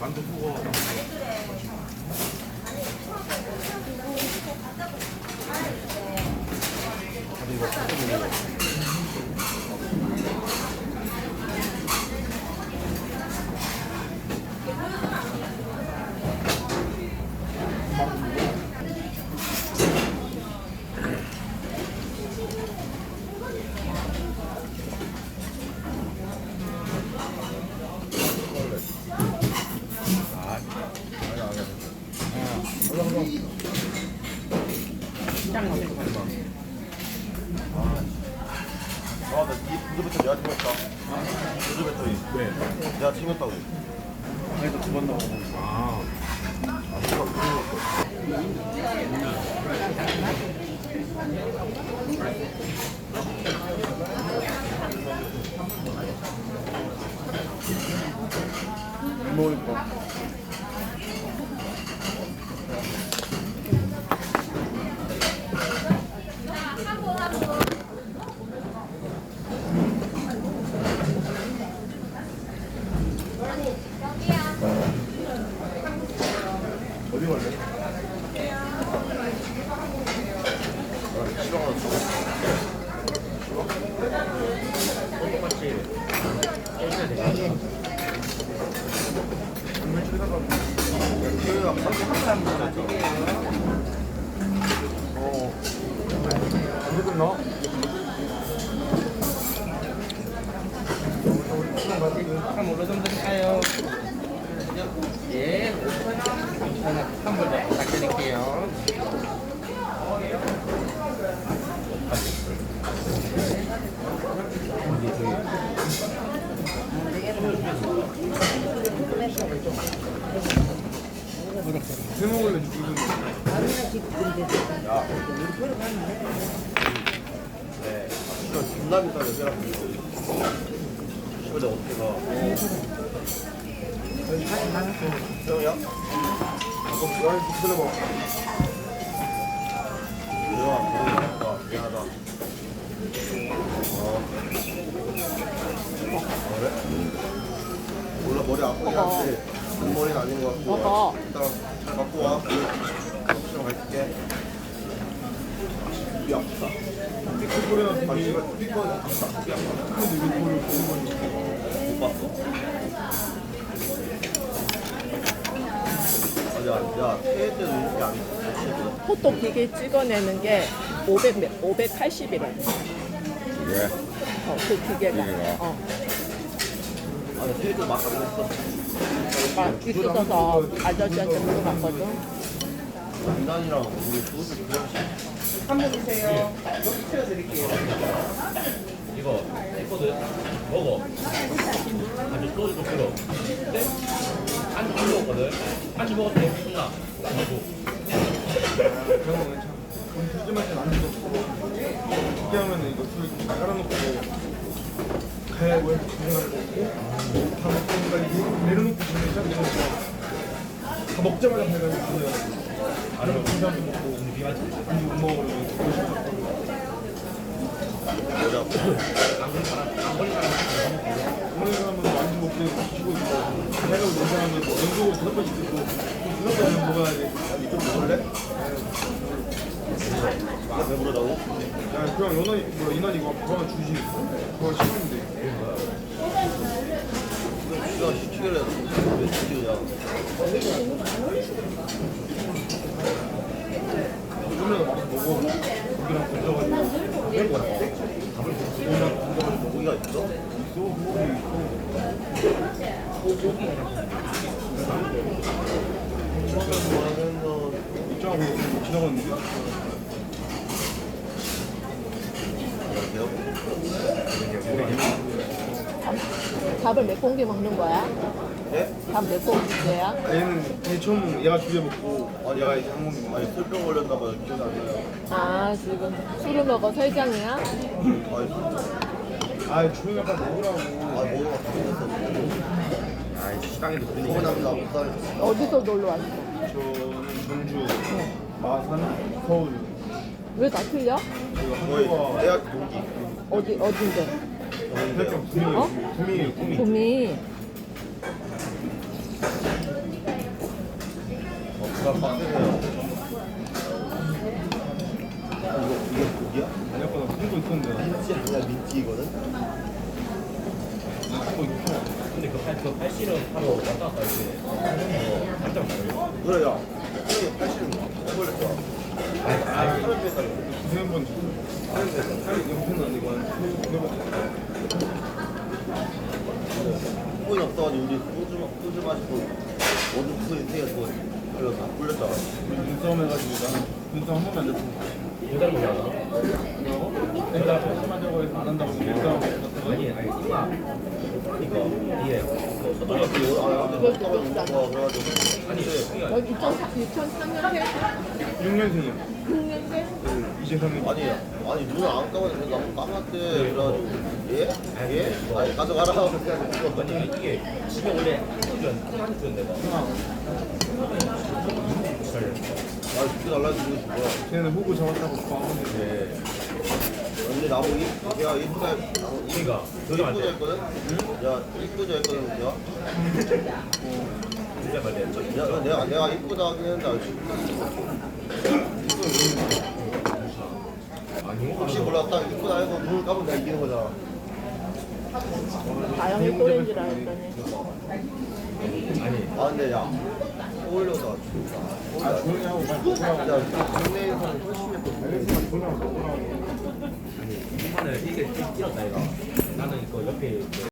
만두 구워. 아, 배터리 내가 챙겼다. 배터리. 네. 내가 챙겼다고. 아니 두번 나오고. 아. 뭐 이거? 어디 갈래? 어. 언제 예, 하나 한번더 부탁드릴게요. 회 먹을래 지금? 네. 비싸게 세라 시간 내가 어떻게 가? 형이야? 이거 아니. 어. 그이 아프다 아 비비. 씨발 삐꺼 아프다? 못 봤어 아니야 야 퇴회 때도 이렇게 안 했어 포토 기계 찍어내는 게 500, 580이래. 왜? 어, 그 기계가. 어. 아니 퇴회 때도 막안 했어 나 있어서 아저씨한테 물어봤거든. 장난이랑 우리 소주 그냥 한번 드세요. 여기 채워드릴게요. 이거 했거든 먹어 아주 소주 좀 필요 안 먹을 때 혼나 먹고 그런 거 괜찮아. 둘째 맛이 나는 거 하면은 이거 술 깔아놓고 가야고 해서 그냥 먹고 다 먹고 이게 내려놓고 그냥 시작되는 다 먹자마자 가야고 그냥 아니면 군사도 먹고 아니 못 먹으면 그거 시작하고 머리 아프다 오늘 내가 우리 사람은 뭐 연속으로 다섯 번씩 듣고 또 다섯 번씩 먹어야 돼. 좀 먹을래? 나 배부르다고? 야 그냥 연원이 뭐 이난 이거 그거 하나 주지. 그거 싫은데. 야 시키길래 왜 시키냐 요즘에는 먹어. 고기랑 건져가지고 그런 거같아. 고기랑 건져가지고 고기가 있어? 있어. 고기 있어. 그러면 입장하고 지나갔는데 밥을 몇 공기 먹는 거야? 예? 밥몇 공기째야? 아, 얘는 얘 처음 얘가 두 개 먹고 아 얘가 이제 한번 아니 술병 걸렸나봐 기억이 안 나요 아, 지금 술을 먹어 세 잔이야? 아니 아 조용히 아까 먹으라고. 아 먹으러 갔다 아이 식당에도 그러니까. 소문 납니다. 못 살겠어. 어디서 놀러 왔어? 저는 전주, 마산, 서울 왜 다 틀려? 거의 대학 동기. 어디 어딘데? 대학교 구미예요. 어? 구미예요. 구미. 봄이 어, 부산 빡세네요. 이거, 이게 고기야? 아니었거나 공도 있었는데 민지 아니야, 민지 이거든? 그거 그 팔, 그 팔씨름 하러 왔다 갔다 어, 깜짝 놀랐어. 그래, 야. 형이 80은 해버렸어. 아니, 아니, 하는 데까지. 두세 번 하는데 살이 영수는 아니고 한 소문이 없어가지고 우리 소주, 마시고 모든 소리 세개서 그래서 다 굴렸잖아. 눈싸움 해가지고 나는 눈싸움 한 번도 안 잡고 아니. 이거, 이게, 그, 서도적 아, 근데 못 가면 못 가. 그래가지고. 아니, 이게 여기 2003년 생? 6년생이야 6년생? 이제 3년 아니, 아니, 눈을 안 감았는데 너무 까맣대. 그래가지고. 예? 예? 아니, 가져가라. 그냥 이거. 아니 이게 집에 원래 한국전 한국전 내가 아, 죽게 달라지고 싶어. 쟤는 호구 잡았다고 좋아하는데 근데 나보고 이, 걔가 이쁘다, 저 그게 돼. 했거든? 야, 이쁘자 했거든, 걔가? 진짜 저 야, 내가, 내가 이쁘다 하긴 했는데, 아직. 아니 혹시 몰라, 딱 이쁘다 해서 눈을 감으면 내가 이기는 거잖아. 다영이 또래인 줄 알았더니 아니 아, 근데 야, 어울려서. 아 빨리 먹으라고 야, 국내에서는 훨씬 예쁘고. 이게 찍었다 이거 나는 그 옆에 그